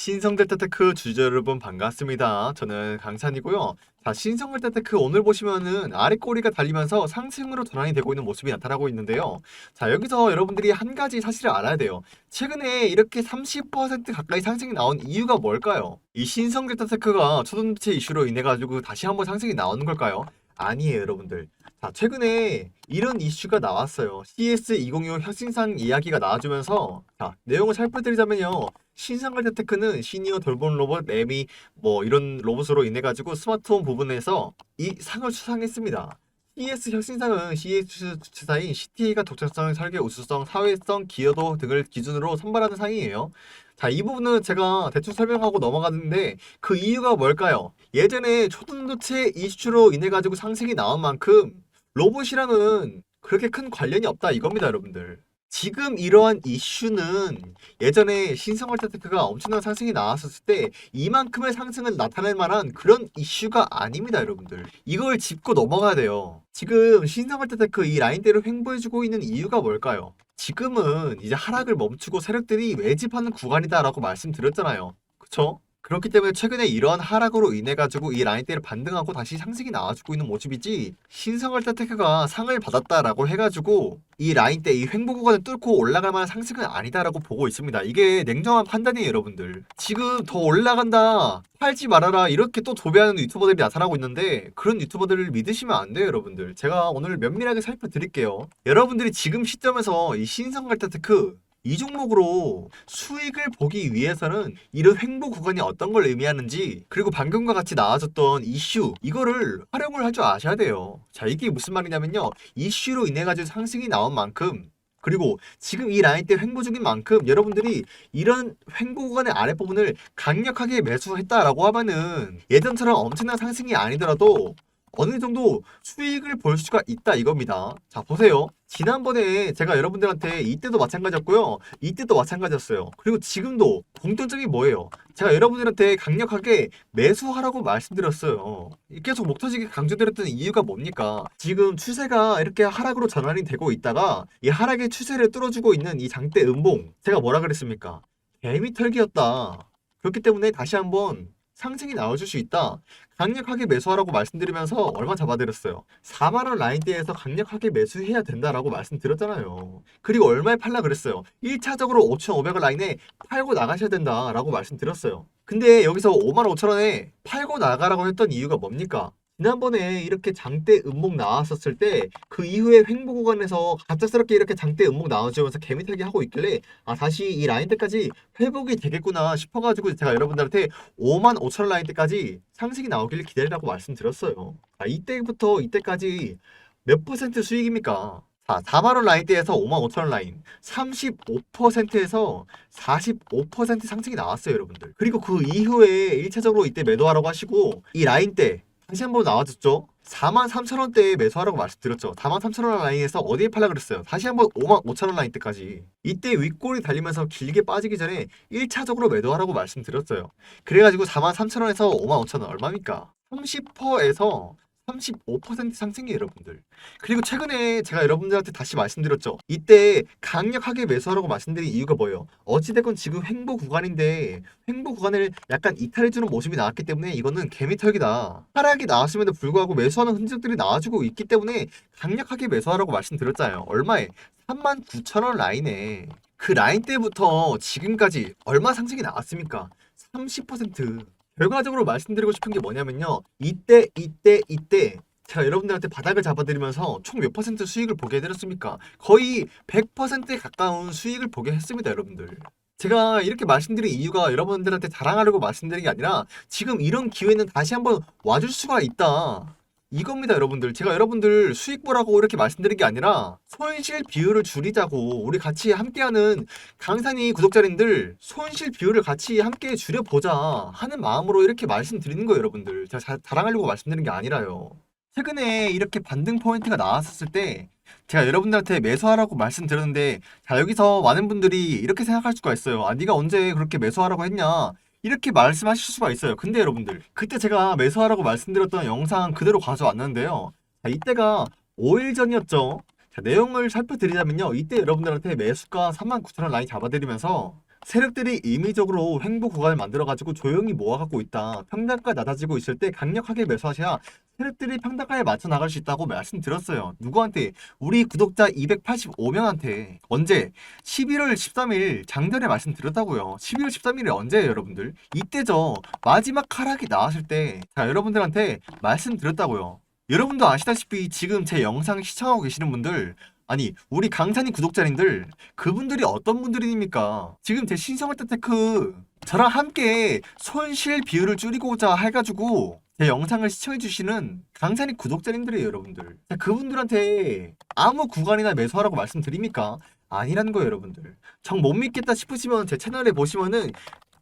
신성 델타 테크 주주 여러분 반갑습니다. 저는 강산이고요. 자, 신성 델타 테크 오늘 보시면은 아래 꼬리가 달리면서 상승으로 전환이 되고 있는 모습이 나타나고 있는데요. 자, 여기서 여러분들이 한 가지 사실을 알아야 돼요. 최근에 이렇게 30% 가까이 상승이 나온 이유가 뭘까요? 이 신성 델타 테크가 초등부채 이슈로 인해 가지고 다시 한번 상승이 나오는 걸까요? 아니에요, 여러분들. 자, 최근에 이런 이슈가 나왔어요. CS206 혁신상 이야기가 나와주면서 자, 내용을 살펴드리자면요. 신상갈 테크는 시니어 돌봄 로봇 레미 뭐 이런 로봇으로 인해 가지고 스마트홈 부분에서 이 상을 수상했습니다. CS 혁신상은 CS 주체사인 CTA가 독창성, 설계 우수성, 사회성, 기여도 등을 기준으로 선발하는 상이에요. 자, 이 부분은 제가 대충 설명하고 넘어가는데 그 이유가 뭘까요? 예전에 초등도체 이슈로 인해 가지고 상승이 나온 만큼 로봇이랑은 그렇게 큰 관련이 없다 이겁니다, 여러분들. 지금 이러한 이슈는 예전에 신성월테테크가 엄청난 상승이 나왔었을 때 이만큼의 상승을 나타낼 만한 그런 이슈가 아닙니다, 여러분들. 이걸 짚고 넘어가야 돼요. 지금 신성월테테크 이 라인대를 횡보해주고 있는 이유가 뭘까요? 지금은 이제 하락을 멈추고 세력들이 외집하는 구간이다 라고 말씀드렸잖아요. 그쵸? 그렇기 때문에 최근에 이러한 하락으로 인해 가지고 이 라인대를 반등하고 다시 상승이 나와주고 있는 모습이지 신성월테테크가 상을 받았다라고 해가지고 이 라인대 이 횡보 구간을 뚫고 올라갈 만한 상승은 아니다라고 보고 있습니다. 이게 냉정한 판단이에요, 여러분들. 지금 더 올라간다, 팔지 말아라 이렇게 또 도배하는 유튜버들이 나타나고 있는데 그런 유튜버들을 믿으시면 안 돼요, 여러분들. 제가 오늘 면밀하게 살펴드릴게요. 여러분들이 지금 시점에서 이 신성월테테크 이 종목으로 수익을 보기 위해서는 이런 횡보 구간이 어떤 걸 의미하는지 그리고 방금과 같이 나와줬던 이슈 이거를 활용을 할 줄 아셔야 돼요. 자 이게 무슨 말이냐면요. 이슈로 인해 가지고 상승이 나온 만큼 그리고 지금 이 라인 때 횡보 중인 만큼 여러분들이 이런 횡보 구간의 아랫 부분을 강력하게 매수했다라고 하면은 예전처럼 엄청난 상승이 아니더라도 어느 정도 수익을 볼 수가 있다 이겁니다. 자 보세요. 지난번에 제가 여러분들한테 이때도 마찬가지였고요. 이때도 마찬가지였어요. 그리고 지금도 공통점이 뭐예요? 제가 여러분들한테 강력하게 매수하라고 말씀드렸어요. 계속 목 터지게 강조드렸던 이유가 뭡니까? 지금 추세가 이렇게 하락으로 전환이 되고 있다가 이 하락의 추세를 뚫어주고 있는 이 장대 음봉 제가 뭐라 그랬습니까? 개미 털기였다. 그렇기 때문에 다시 한번 상승이 나와줄 수 있다. 강력하게 매수하라고 말씀드리면서 얼마 잡아드렸어요. 4만원 라인대에서 강력하게 매수해야 된다라고 말씀드렸잖아요. 그리고 얼마에 팔라 그랬어요. 1차적으로 5,500원 라인에 팔고 나가셔야 된다라고 말씀드렸어요. 근데 여기서 5만 5천원에 팔고 나가라고 했던 이유가 뭡니까? 지난번에 이렇게 장대 음목 나왔었을 때 그 이후에 횡보 구간에서 갑작스럽게 이렇게 장대 음목 나와주면서 개미털기 하고 있길래 아 다시 이 라인 때까지 회복이 되겠구나 싶어가지고 제가 여러분들한테 5만 5천 라인 때까지 상승이 나오길 기다리라고 말씀드렸어요. 아 이때부터 이때까지 몇 퍼센트 수익입니까? 자, 4만 원 라인대에서 5만 5천 원 라인 35%에서 45% 상승이 나왔어요, 여러분들. 그리고 그 이후에 1차적으로 이때 매도하라고 하시고 이 라인대 다시 한번 나와줬죠. 4만 3천 원대에 매수하라고 말씀드렸죠. 4만 3천 원 라인에서 어디에 팔라 그랬어요. 다시 한번 5만 5천 원 라인 때까지. 이때 윗골이 달리면서 길게 빠지기 전에 1차적으로 매도하라고 말씀드렸어요. 그래가지고 4만 3천 원에서 5만 5천 원 얼마입니까? 30%에서 35% 상승이에요, 여러분들. 그리고 최근에 제가 여러분들한테 다시 말씀드렸죠. 이때 강력하게 매수하라고 말씀드린 이유가 뭐예요? 어찌됐건 지금 횡보 구간인데 횡보 구간을 약간 이탈해주는 모습이 나왔기 때문에 이거는 개미털기다. 하락이 나왔음에도 불구하고 매수하는 흔적들이 나와주고 있기 때문에 강력하게 매수하라고 말씀드렸잖아요. 얼마에? 39,000원 라인에. 그 라인 때부터 지금까지 얼마 상승이 나왔습니까? 30%. 결과적으로 말씀드리고 싶은 게 뭐냐면요. 이때, 이때, 이때 제가 여러분들한테 바닥을 잡아드리면서 총 몇 퍼센트 수익을 보게 해드렸습니까? 거의 100%에 가까운 수익을 보게 했습니다, 여러분들. 제가 이렇게 말씀드린 이유가 여러분들한테 자랑하려고 말씀드린 게 아니라 지금 이런 기회는 다시 한번 와줄 수가 있다. 이겁니다, 여러분들. 제가 여러분들 수익 보라고 이렇게 말씀드린 게 아니라 손실 비율을 줄이자고 우리 같이 함께하는 강산이 구독자님들 손실 비율을 같이 함께 줄여보자 하는 마음으로 이렇게 말씀드리는 거예요, 여러분들. 제가 자, 자랑하려고 말씀드리는 게 아니라요. 최근에 이렇게 반등 포인트가 나왔었을 때 제가 여러분들한테 매수하라고 말씀드렸는데 자 여기서 많은 분들이 이렇게 생각할 수가 있어요. 아 네가 언제 그렇게 매수하라고 했냐? 이렇게 말씀하실 수가 있어요. 근데 여러분들 그때 제가 매수하라고 말씀드렸던 영상 그대로 가져왔는데요. 자 이때가 5일 전이었죠. 자 내용을 살펴드리자면요. 이때 여러분들한테 매수가 39,000원 라인 잡아드리면서 세력들이 임의적으로 횡보 구간을 만들어가지고 조용히 모아갖고 있다. 평단가 낮아지고 있을 때 강력하게 매수하셔야 세력들이 평단가에 맞춰 나갈 수 있다고 말씀드렸어요. 누구한테? 우리 구독자 285명한테. 언제? 11월 13일 장전에 말씀드렸다고요. 12월 13일이 언제예요, 여러분들? 이때죠. 마지막 하락이 나왔을 때, 자, 여러분들한테 말씀드렸다고요. 여러분도 아시다시피 지금 제 영상 시청하고 계시는 분들, 아니, 우리 강산이 구독자님들, 그분들이 어떤 분들입니까? 지금 제 신성할 테테크 저랑 함께 손실 비율을 줄이고자 해가지고 제 영상을 시청해주시는 강산이 구독자님들이에요, 여러분들. 자, 그분들한테 아무 구간이나 매수하라고 말씀드립니까? 아니라는 거예요, 여러분들. 정 못 믿겠다 싶으시면 제 채널에 보시면은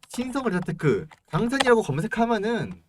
신성을 테테크 강산이라고 검색하면은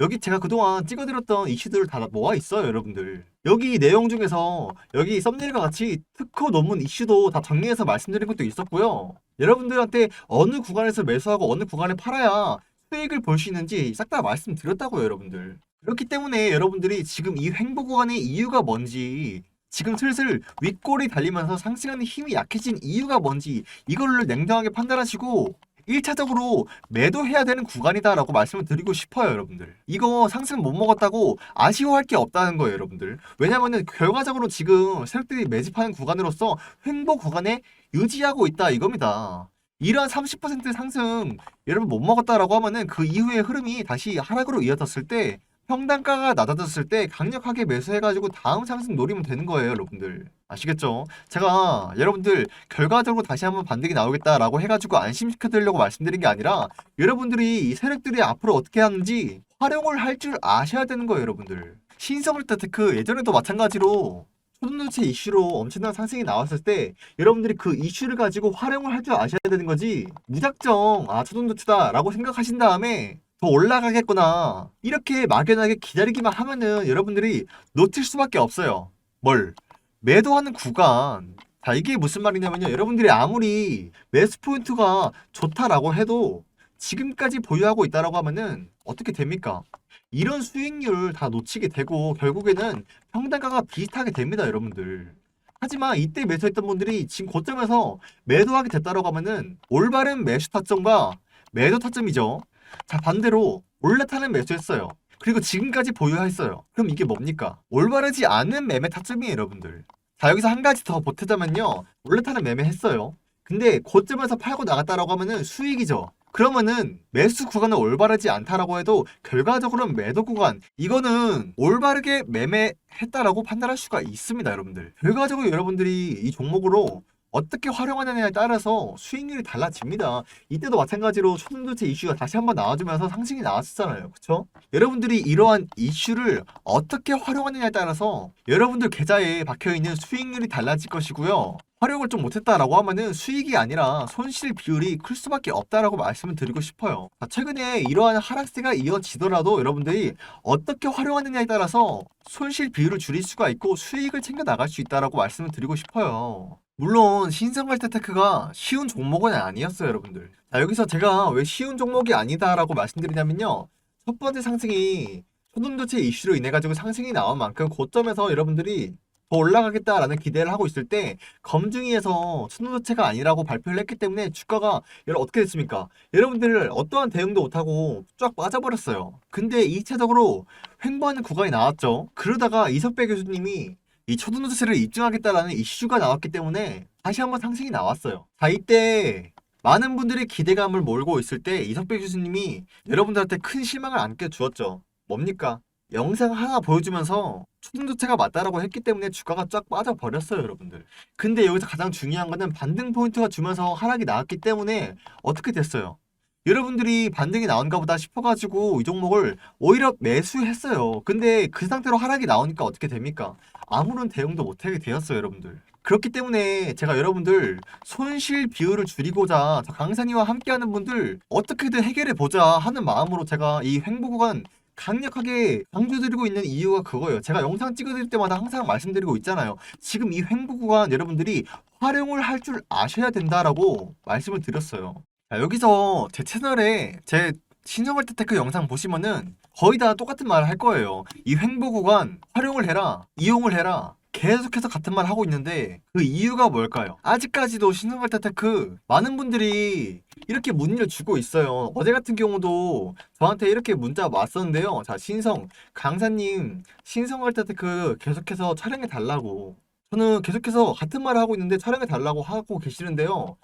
여기 제가 그동안 찍어드렸던 이슈들을 다 모아 있어요, 여러분들. 여기 내용 중에서 여기 썸네일과 같이 특허 논문 이슈도 다 정리해서 말씀드린 것도 있었고요. 여러분들한테 어느 구간에서 매수하고 어느 구간에 팔아야 수익을 볼 수 있는지 싹 다 말씀드렸다고요, 여러분들. 그렇기 때문에 여러분들이 지금 이 횡보 구간의 이유가 뭔지 지금 슬슬 윗골이 달리면서 상승하는 힘이 약해진 이유가 뭔지 이거를 냉정하게 판단하시고 1차적으로 매도해야 되는 구간이다라고 말씀을 드리고 싶어요, 여러분들. 이거 상승 못 먹었다고 아쉬워할 게 없다는 거예요, 여러분들. 왜냐면은 결과적으로 지금 세력들이 매집하는 구간으로서 횡보 구간에 유지하고 있다 이겁니다. 이러한 30% 상승 여러분 못 먹었다라고 하면은 그 이후의 흐름이 다시 하락으로 이어졌을 때 평단가가 낮아졌을 때 강력하게 매수해가지고 다음 상승 노리면 되는 거예요, 여러분들. 아시겠죠? 제가 여러분들 결과적으로 다시 한번 반등이 나오겠다라고 해가지고 안심시켜드리려고 말씀드린 게 아니라 여러분들이 이 세력들이 앞으로 어떻게 하는지 활용을 할 줄 아셔야 되는 거예요, 여러분들. 신성을때 테크 예전에도 마찬가지로 초등도체 이슈로 엄청난 상승이 나왔을 때 여러분들이 그 이슈를 가지고 활용을 할 줄 아셔야 되는 거지 무작정 아 초등도체다 라고 생각하신 다음에 더 올라가겠구나 이렇게 막연하게 기다리기만 하면은 여러분들이 놓칠 수밖에 없어요 뭘 매도하는 구간 자 이게 무슨 말이냐면요 여러분들이 아무리 매수 포인트가 좋다라고 해도 지금까지 보유하고 있다라고 하면은 어떻게 됩니까 이런 수익률 다 놓치게 되고 결국에는 평단가가 비슷하게 됩니다, 여러분들. 하지만 이때 매수했던 분들이 지금 고점에서 매도하게 됐다라고 하면은 올바른 매수 타점과 매도 타점이죠. 자, 반대로 올라타는 매수했어요. 그리고 지금까지 보유했어요. 그럼 이게 뭡니까? 올바르지 않은 매매 타점이에요, 여러분들. 자, 여기서 한 가지 더 보태자면요. 올라타는 매매 했어요. 근데 고점에서 팔고 나갔다라고 하면은 수익이죠. 그러면은 매수 구간은 올바르지 않다라고 해도 결과적으로는 매도 구간 이거는 올바르게 매매했다라고 판단할 수가 있습니다, 여러분들. 결과적으로 여러분들이 이 종목으로 어떻게 활용하느냐에 따라서 수익률이 달라집니다. 이때도 마찬가지로 초등도체 이슈가 다시 한번 나와주면서 상승이 나왔었잖아요. 그쵸? 여러분들이 이러한 이슈를 어떻게 활용하느냐에 따라서 여러분들 계좌에 박혀있는 수익률이 달라질 것이고요. 활용을 좀 못했다라고 하면은 수익이 아니라 손실 비율이 클 수밖에 없다라고 말씀을 드리고 싶어요. 자, 최근에 이러한 하락세가 이어지더라도 여러분들이 어떻게 활용하느냐에 따라서 손실 비율을 줄일 수가 있고 수익을 챙겨 나갈 수 있다라고 말씀을 드리고 싶어요. 물론 신성갈테테크가 쉬운 종목은 아니었어요, 여러분들. 자, 여기서 제가 왜 쉬운 종목이 아니다라고 말씀드리냐면요. 첫 번째 상승이 초등도체 이슈로 인해 가지고 상승이 나온 만큼 고점에서 여러분들이 더 올라가겠다라는 기대를 하고 있을 때 검증위에서 초등도체가 아니라고 발표를 했기 때문에 주가가 여러분 어떻게 됐습니까? 여러분들 어떠한 대응도 못하고 쫙 빠져버렸어요. 근데 2차적으로 횡보하는 구간이 나왔죠. 그러다가 이석배 교수님이 이 초등도체를 입증하겠다라는 이슈가 나왔기 때문에 다시 한번 상승이 나왔어요. 자, 이때 많은 분들이 기대감을 몰고 있을 때 이석배 교수님이 여러분들한테 큰 실망을 안겨 주었죠. 뭡니까? 영상 하나 보여주면서 초등도체가 맞다라고 했기 때문에 주가가 쫙 빠져버렸어요, 여러분들. 근데 여기서 가장 중요한 거는 반등 포인트가 주면서 하락이 나왔기 때문에 어떻게 됐어요? 여러분들이 반등이 나온가 보다 싶어가지고 이 종목을 오히려 매수했어요. 근데 그 상태로 하락이 나오니까 어떻게 됩니까? 아무런 대응도 못하게 되었어요, 여러분들. 그렇기 때문에 제가 여러분들 손실 비율을 줄이고자 저 강산이와 함께하는 분들 어떻게든 해결해 보자 하는 마음으로 제가 이 횡보 구간 강력하게 강조드리고 있는 이유가 그거예요. 제가 영상 찍어드릴 때마다 항상 말씀드리고 있잖아요. 지금 이 횡보 구간 여러분들이 활용을 할 줄 아셔야 된다라고 말씀을 드렸어요. 자, 여기서 제 채널에 제 신성할 테테크 영상 보시면은 거의 다 똑같은 말을 할 거예요. 이 횡보 구간 활용을 해라, 이용을 해라. 계속해서 같은 말 하고 있는데 그 이유가 뭘까요? 아직까지도 신성할 테테크 많은 분들이 이렇게 문의를 주고 있어요. 어제 같은 경우도 저한테 이렇게 문자 왔었는데요. 자, 신성, 강사님, 신성할 때그 계속해서 촬영해 달라고. 저는 계속해서 같은 말을 하고 있는데 촬영해 달라고 하고 계시는데요.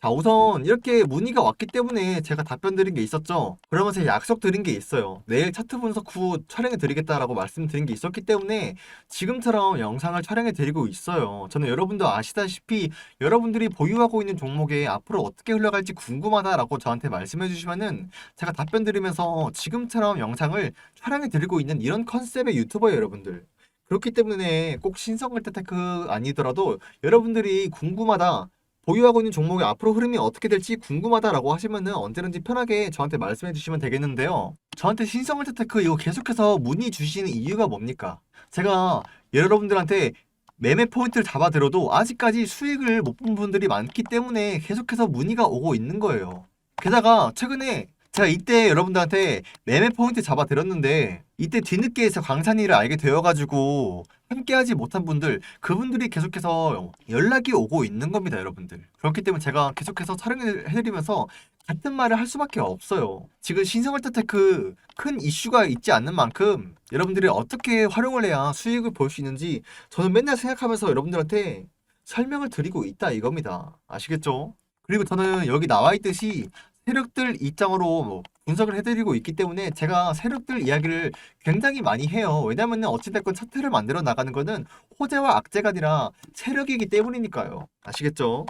자, 우선 이렇게 문의가 왔기 때문에 제가 답변 드린 게 있었죠. 그러면서 약속 드린 게 있어요. 내일 차트 분석 후 촬영해 드리겠다라고 말씀드린 게 있었기 때문에 지금처럼 영상을 촬영해 드리고 있어요. 저는 여러분도 아시다시피 여러분들이 보유하고 있는 종목에 앞으로 어떻게 흘러갈지 궁금하다라고 저한테 말씀해 주시면은 제가 답변 드리면서 지금처럼 영상을 촬영해 드리고 있는 이런 컨셉의 유튜버예요, 여러분들. 그렇기 때문에 꼭 신성할 테테크 아니더라도 여러분들이 궁금하다. 보유하고 있는 종목의 앞으로 흐름이 어떻게 될지 궁금하다라고 하시면은 언제든지 편하게 저한테 말씀해 주시면 되겠는데요. 저한테 신성을 테테크 이거 계속해서 문의 주시는 이유가 뭡니까? 제가 여러분들한테 매매 포인트를 잡아들어도 아직까지 수익을 못 본 분들이 많기 때문에 계속해서 문의가 오고 있는 거예요. 게다가 최근에 제가 이때 여러분들한테 매매 포인트 잡아드렸는데 이때 뒤늦게에서 강산이를 알게 되어가지고 함께하지 못한 분들 그분들이 계속해서 연락이 오고 있는 겁니다 여러분들. 그렇기 때문에 제가 계속해서 촬영을 해드리면서 같은 말을 할 수밖에 없어요. 지금 신성월테테크 큰 이슈가 있지 않는 만큼 여러분들이 어떻게 활용을 해야 수익을 볼 수 있는지 저는 맨날 생각하면서 여러분들한테 설명을 드리고 있다 이겁니다. 아시겠죠? 그리고 저는 여기 나와 있듯이 세력들 입장으로 뭐 분석을 해드리고 있기 때문에 제가 세력들 이야기를 굉장히 많이 해요. 왜냐면 어찌됐건 차트를 만들어 나가는 거는 호재와 악재가 아니라 세력이기 때문이니까요. 아시겠죠?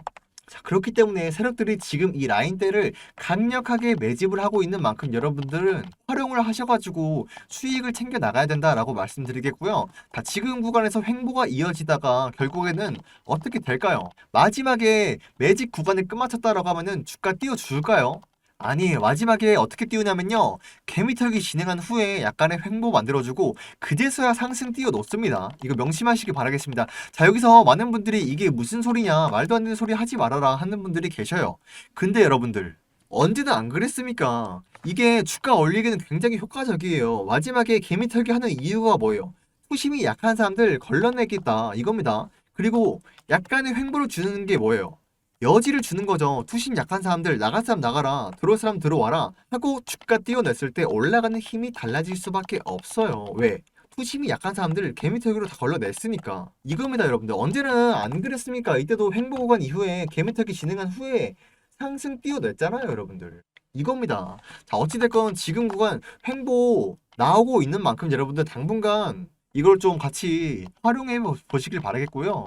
자, 그렇기 때문에 세력들이 지금 이 라인대를 강력하게 매집을 하고 있는 만큼 여러분들은 활용을 하셔가지고 수익을 챙겨 나가야 된다라고 말씀드리겠고요. 자, 지금 구간에서 횡보가 이어지다가 결국에는 어떻게 될까요? 마지막에 매직 구간을 끝마쳤다라고 하면은 주가 띄워줄까요? 아니에요. 마지막에 어떻게 띄우냐면요. 개미털기 진행한 후에 약간의 횡보 만들어주고 그제서야 상승 띄워 놓습니다. 이거 명심하시기 바라겠습니다. 자, 여기서 많은 분들이 이게 무슨 소리냐, 말도 안 되는 소리 하지 말아라 하는 분들이 계셔요. 근데 여러분들, 언제는 안 그랬습니까? 이게 주가 올리기는 굉장히 효과적이에요. 마지막에 개미털기 하는 이유가 뭐예요? 투심이 약한 사람들 걸러내겠다 이겁니다. 그리고 약간의 횡보를 주는 게 뭐예요? 여지를 주는 거죠. 투심 약한 사람들 나갈 사람 나가라, 들어올 사람 들어와라 하고 주가 띄워냈을 때 올라가는 힘이 달라질 수밖에 없어요. 왜? 투심이 약한 사람들 개미털기로 다 걸러냈으니까 이겁니다 여러분들 언제는 안 그랬습니까 이때도 횡보 구간 이후에 개미털기 진행한 후에 상승 띄워냈잖아요 여러분들 이겁니다 자 어찌됐건 지금 구간 횡보 나오고 있는 만큼 여러분들 당분간 이걸 좀 같이 활용해 보- 보시길 바라겠고요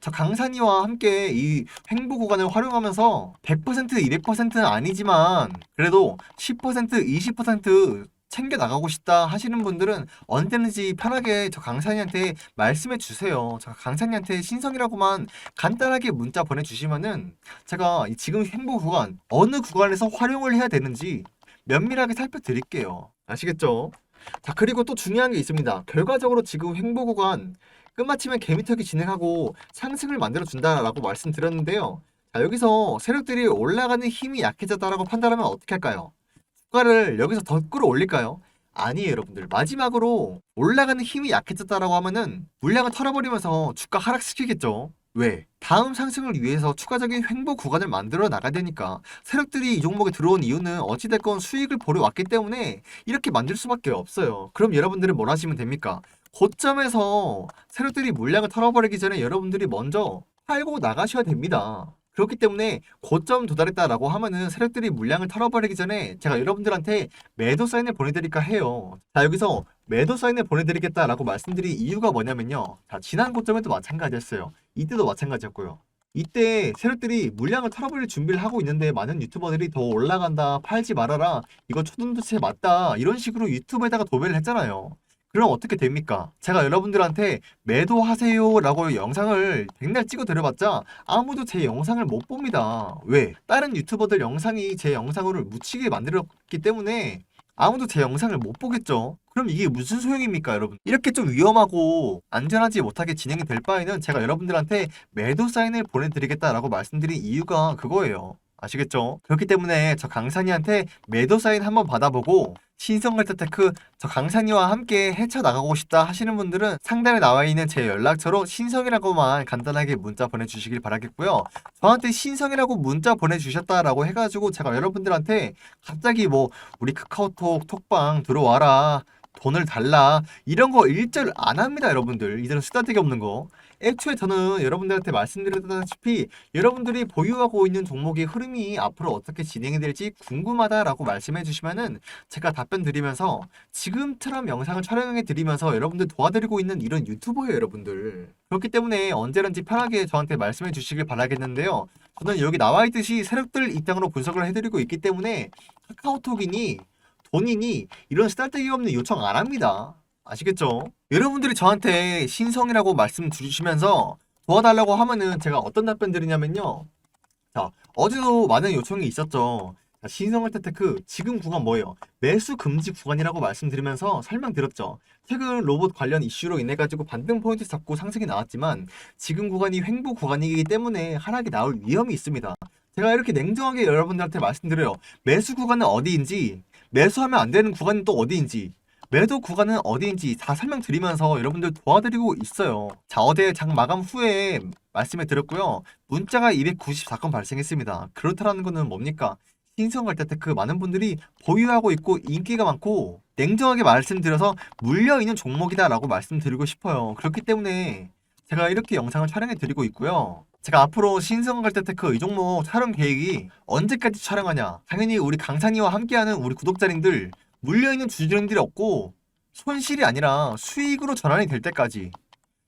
자, 강산이와 함께 이 횡보 구간을 활용하면서 100% 200%는 아니지만 그래도 10% 20% 챙겨 나가고 싶다 하시는 분들은 언제든지 편하게 저 강산이한테 말씀해 주세요. 저 강산이한테 신성이라고만 간단하게 문자 보내주시면은 제가 이 지금 횡보 구간 어느 구간에서 활용을 해야 되는지 면밀하게 살펴드릴게요. 아시겠죠? 자 그리고 또 중요한 게 있습니다. 결과적으로 지금 횡보 구간 끝마치면 개미털기 진행하고 상승을 만들어 준다라고 말씀드렸는데요. 자 여기서 세력들이 올라가는 힘이 약해졌다라고 판단하면 어떻게 할까요? 주가를 여기서 더 끌어올릴까요? 아니에요, 여러분들. 마지막으로 올라가는 힘이 약해졌다라고 하면은 물량을 털어버리면서 주가 하락시키겠죠. 왜? 다음 상승을 위해서 추가적인 횡보 구간을 만들어 나가야 되니까 세력들이 이 종목에 들어온 이유는 어찌됐건 수익을 보러 왔기 때문에 이렇게 만들 수밖에 없어요. 그럼 여러분들은 뭘 하시면 됩니까? 고점에서 세력들이 물량을 털어버리기 전에 여러분들이 먼저 팔고 나가셔야 됩니다. 그렇기 때문에 고점 도달했다라고 하면은 세력들이 물량을 털어버리기 전에 제가 여러분들한테 매도 사인을 보내드릴까 해요. 자 여기서 매도 사인을 보내드리겠다라고 말씀드린 이유가 뭐냐면요. 자 지난 고점에도 마찬가지였어요. 이때도 마찬가지였고요. 이때 세력들이 물량을 털어버릴 준비를 하고 있는데 많은 유튜버들이 더 올라간다 팔지 말아라 이거 초등도체 맞다 이런 식으로 유튜브에다가 도배를 했잖아요. 그럼 어떻게 됩니까? 제가 여러분들한테 매도하세요 라고 영상을 백날 찍어 드려봤자 아무도 제 영상을 못 봅니다. 왜? 다른 유튜버들 영상이 제 영상을 묻히게 만들었기 때문에 아무도 제 영상을 못 보겠죠. 그럼 이게 무슨 소용입니까, 여러분? 이렇게 좀 위험하고 안전하지 못하게 진행이 될 바에는 제가 여러분들한테 매도 사인을 보내드리겠다라고 말씀드린 이유가 그거예요. 아시겠죠? 그렇기 때문에 저 강산이한테 매도 사인 한번 받아보고 신성갈대테크 저 강산이와 함께 헤쳐나가고 싶다 하시는 분들은 상단에 나와 있는 제 연락처로 신성이라고만 간단하게 문자 보내주시길 바라겠고요. 저한테 신성이라고 문자 보내주셨다라고 해가지고 제가 여러분들한테 갑자기 뭐 우리 카카오톡 톡방 들어와라 돈을 달라. 이런 거 일절 안 합니다 여러분들. 이제는 쓰다되기 없는 거. 애초에 저는 여러분들한테 말씀드렸다시피 여러분들이 보유하고 있는 종목의 흐름이 앞으로 어떻게 진행이 될지 궁금하다라고 말씀해 주시면은 제가 답변 드리면서 지금처럼 영상을 촬영해 드리면서 여러분들 도와드리고 있는 이런 유튜버예요 여러분들. 그렇기 때문에 언제든지 편하게 저한테 말씀해 주시길 바라겠는데요. 저는 여기 나와 있듯이 세력들 입장으로 분석을 해드리고 있기 때문에 카카오톡이니 본인이 이런 쓰잘데기 없는 요청 안 합니다. 아시겠죠? 여러분들이 저한테 신성이라고 말씀 주시면서 도와달라고 하면은 제가 어떤 답변 드리냐면요. 자, 어제도 많은 요청이 있었죠. 자, 신성할 테테크 지금 구간 뭐예요? 매수 금지 구간이라고 말씀드리면서 설명드렸죠. 최근 로봇 관련 이슈로 인해 가지고 반등 포인트 잡고 상승이 나왔지만 지금 구간이 횡보 구간이기 때문에 하락이 나올 위험이 있습니다. 제가 이렇게 냉정하게 여러분들한테 말씀드려요. 매수 구간은 어디인지 매수하면 안 되는 구간은 또 어디인지 매도 구간은 어디인지 다 설명드리면서 여러분들 도와드리고 있어요. 자, 어제 장 마감 후에 말씀해 드렸고요. 문자가 294건 발생했습니다. 그렇다라는 거는 뭡니까? 신성 갈대테크 많은 분들이 보유하고 있고 인기가 많고 냉정하게 말씀드려서 물려있는 종목이다라고 말씀드리고 싶어요. 그렇기 때문에 제가 이렇게 영상을 촬영해 드리고 있고요. 제가 앞으로 신성갈대테크 이 종목 촬영 계획이 언제까지 촬영하냐? 당연히 우리 강산이와 함께하는 우리 구독자님들 물려있는 주주님들이 없고 손실이 아니라 수익으로 전환이 될 때까지.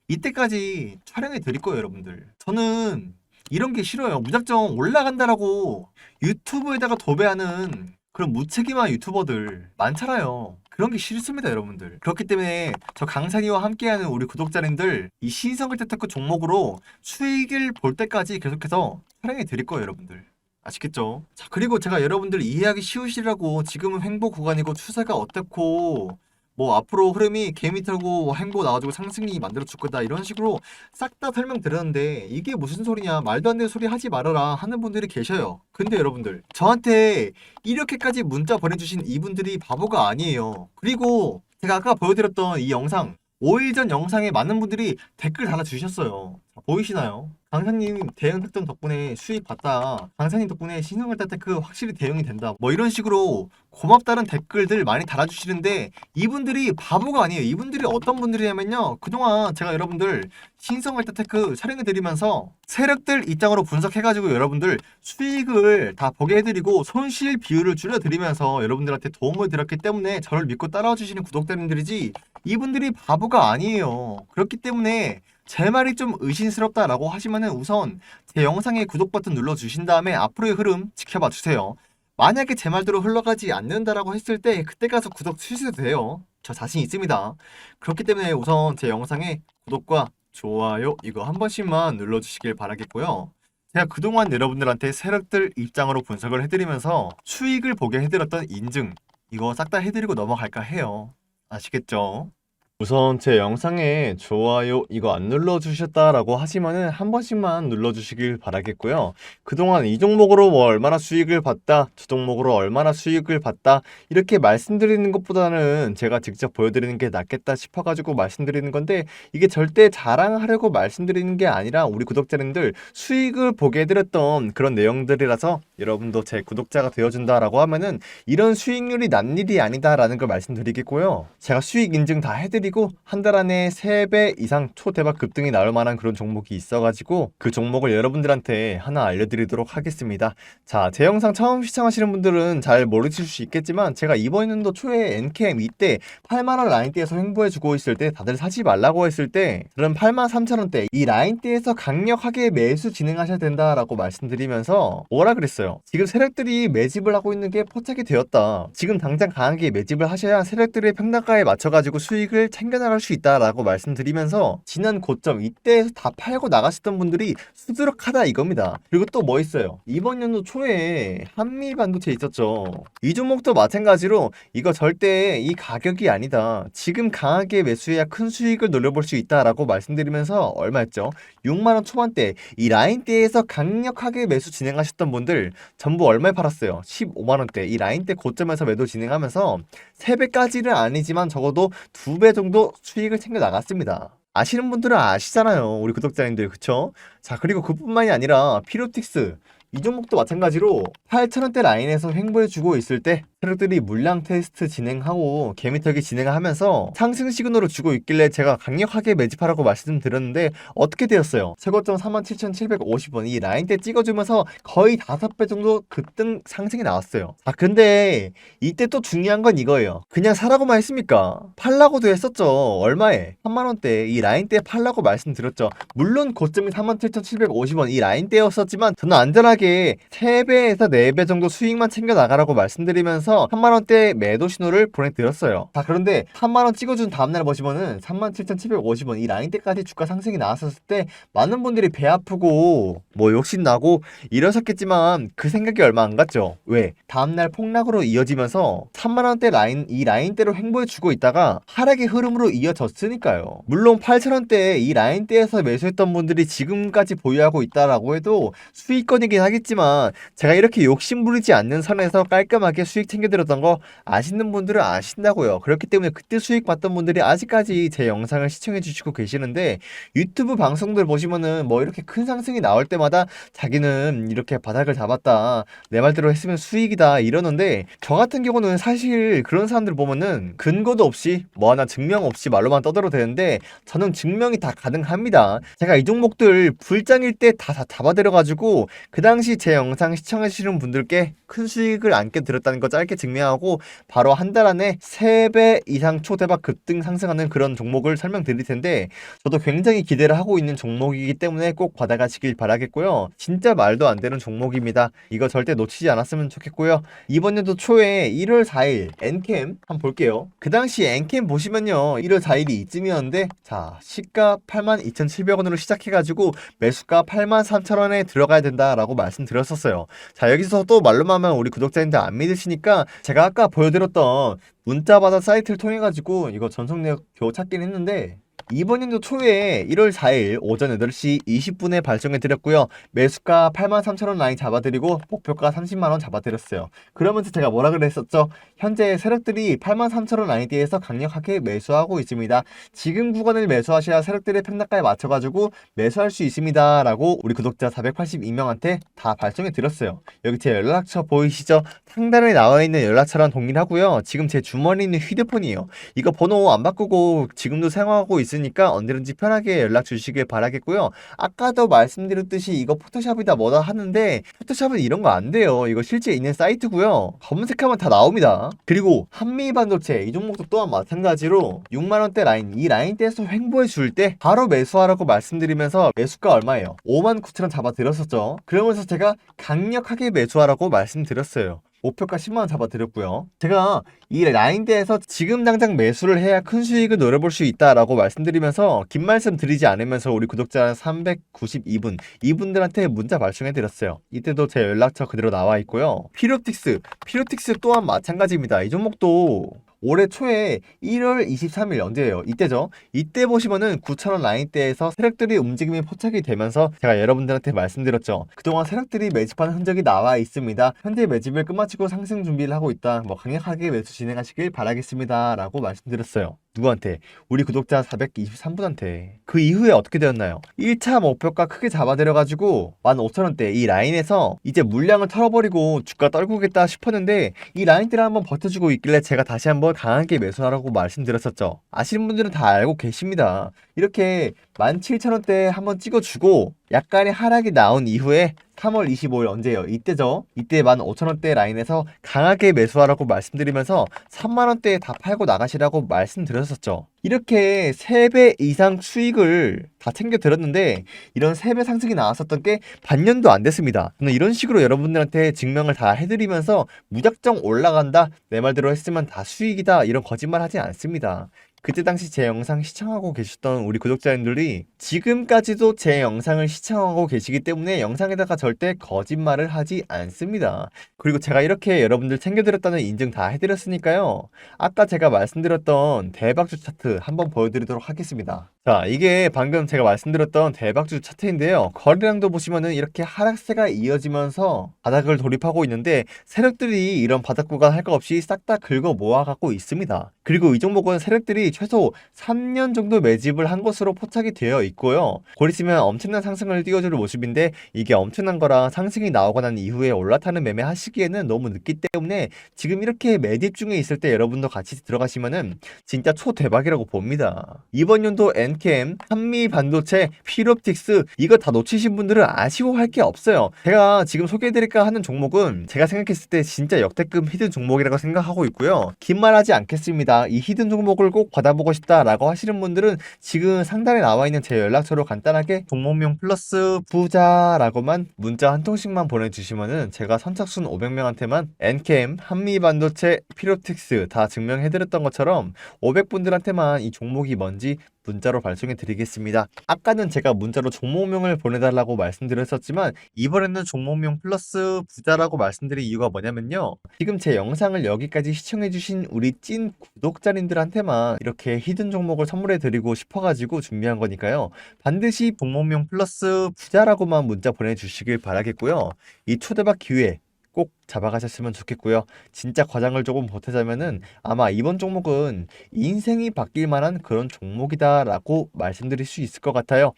이때까지 촬영해 드릴 거예요 여러분들. 저는 이런 게 싫어요. 무작정 올라간다라고 유튜브에다가 도배하는 그런 무책임한 유튜버들 많잖아요 그런 게 싫습니다 여러분들 그렇기 때문에 저 강산이와 함께하는 우리 구독자님들 이 신성글 테테크 종목으로 수익을 볼 때까지 계속해서 촬영해 드릴 거예요 여러분들 아시겠죠? 자, 그리고 제가 여러분들 이해하기 쉬우시라고 지금은 횡보 구간이고 추세가 어떻고 뭐 앞으로 흐름이 개미 털고 횡보 나와주고 상승이 만들어 줄 거다 이런 식으로 싹 다 설명드렸는데 이게 무슨 소리냐 말도 안 되는 소리 하지 말아라 하는 분들이 계셔요. 근데 여러분들 저한테 이렇게까지 문자 보내주신 이분들이 바보가 아니에요. 그리고 제가 아까 보여드렸던 이 영상 5일 전 영상에 많은 분들이 댓글 달아주셨어요. 자, 보이시나요? 강사님 대응 했던 덕분에 수익 봤다. 강사님 덕분에 신성을 따테크 확실히 대응이 된다. 뭐 이런 식으로 고맙다는 댓글들 많이 달아주시는데 이분들이 바보가 아니에요. 이분들이 어떤 분들이냐면요. 그동안 제가 여러분들 신성을 따테크 촬영해드리면서 세력들 입장으로 분석해가지고 여러분들 수익을 다 보게 해드리고 손실 비율을 줄여드리면서 여러분들한테 도움을 드렸기 때문에 저를 믿고 따라와 주시는 구독자님들이지 이분들이 바보가 아니에요. 그렇기 때문에 제 말이 좀 의심스럽다라고 하시면은 우선 제 영상에 구독 버튼 눌러주신 다음에 앞으로의 흐름 지켜봐 주세요. 만약에 제 말대로 흘러가지 않는다라고 했을 때 그때 가서 구독 취소도 돼요. 저 자신 있습니다. 그렇기 때문에 우선 제 영상에 구독과 좋아요 이거 한 번씩만 눌러주시길 바라겠고요. 제가 그동안 여러분들한테 세력들 입장으로 분석을 해드리면서 수익을 보게 해드렸던 인증 이거 싹 다 해드리고 넘어갈까 해요. 아시겠죠? 우선 제 영상에 좋아요 이거 안 눌러주셨다라고 하시면은 한 번씩만 눌러주시길 바라겠고요. 그동안 이 종목으로 뭐 얼마나 수익을 봤다, 저 종목으로 얼마나 수익을 봤다 이렇게 말씀드리는 것보다는 제가 직접 보여드리는 게 낫겠다 싶어가지고 말씀드리는 건데 이게 절대 자랑하려고 말씀드리는 게 아니라 우리 구독자님들 수익을 보게 해드렸던 그런 내용들이라서 여러분도 제 구독자가 되어준다라고 하면은 이런 수익률이 난 일이 아니다라는 걸 말씀드리겠고요. 제가 수익 인증 다 해드리 고 한 달 안에 3배 이상 초대박 급등이 나올 만한 그런 종목이 있어가지고 그 종목을 여러분들한테 하나 알려드리도록 하겠습니다. 자, 제 영상 처음 시청하시는 분들은 잘 모르실 수 있겠지만 제가 이번 연도 초에 NCM 이때 8만원 라인대에서 횡보해주고 있을 때 다들 사지 말라고 했을 때 저는 8만 3천원대 이 라인대에서 강력하게 매수 진행하셔야 된다라고 말씀드리면서 뭐라 그랬어요? 지금 세력들이 매집을 하고 있는 게 포착이 되었다. 지금 당장 강하게 매집을 하셔야 세력들의 평단가에 맞춰가지고 수익을 챙겨나갈 수 있다라고 말씀드리면서 지난 고점 이때에서 다 팔고 나가셨던 분들이 수두룩하다 이겁니다. 그리고 또 뭐 있어요? 이번 연도 초에 한미 반도체 있었죠. 이 종목도 마찬가지로 이거 절대 이 가격이 아니다. 지금 강하게 매수해야 큰 수익을 노려볼 수 있다라고 말씀드리면서 얼마였죠? 6만 원 초반대 이 라인대에서 강력하게 매수 진행하셨던 분들 전부 얼마에 팔았어요? 15만 원대 이 라인대 고점에서 매도 진행하면서 3배까지는 아니지만 적어도 2배 정도 수익을 챙겨 나갔습니다. 아시는 분들은 아시잖아요. 우리 구독자님들 그쵸? 자 그리고 그뿐만이 아니라 피로틱스 이 종목도 마찬가지로 8,000원대 라인에서 횡보해 주고 있을 때 트럭들이 물량 테스트 진행하고 개미털기 진행하면서 상승 시그널을 주고 있길래 제가 강력하게 매집하라고 말씀드렸는데 어떻게 되었어요? 최고점 37,750원 이 라인대 찍어주면서 거의 5배 정도 급등 상승이 나왔어요. 아 근데 이때 또 중요한 건 이거예요. 그냥 사라고만 했습니까? 팔라고도 했었죠. 얼마에? 3만원대 이 라인대 팔라고 말씀드렸죠. 물론 고점이 37,750원 이 라인대였었지만 저는 안전하게 3배에서 4배 정도 수익만 챙겨 나가라고 말씀드리면서 3만원대 매도 신호를 보내드렸어요. 자 그런데 3만원 찍어준 다음날 보시면은 37,750원 이 라인대까지 주가 상승이 나왔었을 때 많은 분들이 배 아프고 뭐 욕심나고 이러셨겠지만 그 생각이 얼마 안 갔죠. 왜? 다음날 폭락으로 이어지면서 3만원대 라인 이 라인대로 횡보해주고 있다가 하락의 흐름으로 이어졌으니까요. 물론 8천원대 이 라인대에서 매수했던 분들이 지금까지 보유하고 있다라고 해도 수익권이긴 하겠지만 제가 이렇게 욕심 부리지 않는 선에서 깔끔하게 수익 챙겨드렸던 거 아시는 분들은 아신다고요. 그렇기 때문에 그때 수익 봤던 분들이 아직까지 제 영상을 시청해 주시고 계시는데 유튜브 방송들 보시면은 뭐 이렇게 큰 상승이 나올 때마다 자기는 이렇게 바닥을 잡았다. 내 말대로 했으면 수익이다 이러는데 저 같은 경우는 사실 그런 사람들 보면은 근거도 없이 뭐 하나 증명 없이 말로만 떠들어도 되는데 저는 증명이 다 가능합니다. 제가 이 종목들 불장일 때 다 잡아들여가지고 그당 시 제 영상 시청하시는 분들께 큰 수익을 안게 들었다는 거 짧게 증명하고 바로 한 달 안에 3배 이상 초대박 급등 상승하는 그런 종목을 설명드릴 텐데 저도 굉장히 기대를 하고 있는 종목이기 때문에 꼭 받아가시길 바라겠고요. 진짜 말도 안 되는 종목입니다. 이거 절대 놓치지 않았으면 좋겠고요. 이번 연도 초에 1월 4일 엔캠 한번 볼게요. 그 당시 엔캠 보시면요. 1월 4일이 이쯤이었는데 자 시가 82,700원으로 시작해가지고 매수가 83,000원에 들어가야 된다라고 말 씀드렸었어요. 자 여기서 또 말로만 하면 우리 구독자님들 안 믿으시니까 제가 아까 보여드렸던 문자받아 사이트를 통해 가지고 이거 내역 겨우 찾긴 했는데 이번 연도 초에 1월 4일 오전 8시 20분에 발송해 드렸고요. 매수가 83,000원 라인 잡아드리고 목표가 30만원 잡아드렸어요. 그러면서 제가 뭐라 그랬었죠? 현재 세력들이 83,000원 라인대에서 강력하게 매수하고 있습니다. 지금 구간을 매수하셔야 세력들의 평가에 맞춰가지고 매수할 수 있습니다. 라고 우리 구독자 482명한테 다 발송해 드렸어요. 여기 제 연락처 보이시죠? 상단에 나와 있는 연락처랑 동일하고요. 지금 제 주머니에 있는 휴대폰이에요. 이거 번호 안 바꾸고 지금도 사용하고 있 으니까 언제든지 편하게 연락 주시길 바라겠고요. 아까도 말씀드렸듯이 이거 포토샵이다 뭐다 하는데 포토샵은 이런 거 안 돼요. 이거 실제 있는 사이트고요. 검색하면 다 나옵니다. 그리고 한미 반도체 이 종목도 또한 마찬가지로 6만 원대 라인 이 라인대에서 횡보해 줄 때 바로 매수하라고 말씀드리면서 매수가 얼마예요? 5만 9천 원 잡아드렸었죠. 그러면서 제가 강력하게 매수하라고 말씀드렸어요. 목표가 10만원 잡아드렸고요. 제가 이 라인대에서 지금 당장 매수를 해야 큰 수익을 노려볼 수 있다라고 말씀드리면서 긴 말씀 드리지 않으면서 우리 구독자 392분 이분들한테 문자 발송해드렸어요. 이때도 제 연락처 그대로 나와 있고요. 피로틱스, 피로틱스 또한 마찬가지입니다. 이 종목도 올해 초에 1월 23일 언제예요? 이때죠. 이때 보시면은 9,000원 라인대에서 세력들이 움직임이 포착이 되면서 제가 여러분들한테 말씀드렸죠. 그동안 세력들이 매집하는 흔적이 나와 있습니다. 현재 매집을 끝마치고 상승 준비를 하고 있다. 뭐 강력하게 매수 진행하시길 바라겠습니다. 라고 말씀드렸어요. 누구한테? 우리 구독자 423분한테. 그 이후에 어떻게 되었나요? 1차 목표가 크게 잡아들여가지고 15,000원대 이 라인에서 이제 물량을 털어버리고 주가 떨구겠다 싶었는데 이 라인대를 한번 버텨주고 있길래 제가 다시 한번 강하게 매수하라고 말씀드렸었죠. 아시는 분들은 다 알고 계십니다. 이렇게 17,000원대 한번 찍어주고 약간의 하락이 나온 이후에 3월 25일 언제예요? 이때죠. 이때 15,000원대 라인에서 강하게 매수하라고 말씀드리면서 3만원대에 다 팔고 나가시라고 말씀드렸었죠. 이렇게 3배 이상 수익을 다 챙겨 들었는데 이런 3배 상승이 나왔었던 게 반년도 안 됐습니다. 저는 이런 식으로 여러분들한테 증명을 다 해드리면서 무작정 올라간다 내 말대로 했으면 다 수익이다 이런 거짓말 하지 않습니다. 그때 당시 제 영상 시청하고 계셨던 우리 구독자님들이 지금까지도 제 영상을 시청하고 계시기 때문에 영상에다가 절대 거짓말을 하지 않습니다. 그리고 제가 이렇게 여러분들 챙겨드렸다는 인증 다 해드렸으니까요. 아까 제가 말씀드렸던 대박주 차트 한번 보여드리도록 하겠습니다. 자, 이게 방금 제가 말씀드렸던 대박주 차트인데요. 거래량도 보시면은 이렇게 하락세가 이어지면서 바닥을 돌입하고 있는데 세력들이 이런 바닥 구간 할거 없이 싹 다 긁어 모아갖고 있습니다. 그리고 이 종목은 세력들이 최소 3년 정도 매집을 한 것으로 포착이 되어 있고요. 곧 있으면 엄청난 상승을 띄워줄 모습인데 이게 엄청난 거랑 상승이 나오고 난 이후에 올라타는 매매 하시기에는 너무 늦기 때문에 지금 이렇게 매집 중에 있을 때 여러분도 같이 들어가시면은 진짜 초대박이라고 봅니다. 이번 연도 엔캠, 한미 반도체, 피롭틱스 이거 다 놓치신 분들은 아쉬워할 게 없어요. 제가 지금 소개해드릴까 하는 종목은 제가 생각했을 때 진짜 역대급 히든 종목이라고 생각하고 있고요. 긴 말하지 않겠습니다. 이 히든 종목을 꼭 받아보고 싶다라고 하시는 분들은 지금 상단에 나와 있는 제 연락처로 간단하게 종목명 플러스 부자라고만 문자 한 통씩만 보내주시면은 제가 선착순 500명한테만 엔캠, 한미반도체, 피로틱스 다 증명해드렸던 것처럼 500분들한테만 이 종목이 뭔지 문자로 발송해 드리겠습니다. 아까는 제가 문자로 종목명을 보내달라고 말씀드렸었지만 이번에는 종목명 플러스 부자라고 말씀드린 이유가 뭐냐면요. 지금 제 영상을 여기까지 시청해주신 우리 찐 구독자님들한테만 이렇게 히든 종목을 선물해 드리고 싶어가지고 준비한 거니까요. 반드시 종목명 플러스 부자라고만 문자 보내주시길 바라겠고요. 이 초대박 기회 꼭 잡아가셨으면 좋겠고요. 진짜 과장을 조금 보태자면은 아마 이번 종목은 인생이 바뀔 만한 그런 종목이다라고 말씀드릴 수 있을 것 같아요.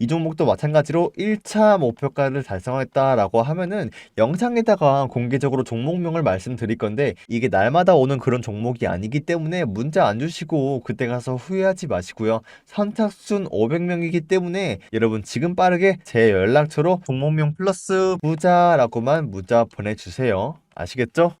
이 종목도 마찬가지로 1차 목표가를 달성했다라고 하면은 영상에다가 공개적으로 종목명을 말씀드릴 건데 이게 날마다 오는 그런 종목이 아니기 때문에 문자 안 주시고 그때 가서 후회하지 마시고요. 선착순 500명이기 때문에 여러분 지금 빠르게 제 연락처로 종목명 플러스 부자라고만 문자 보내 주세요. 아시겠죠?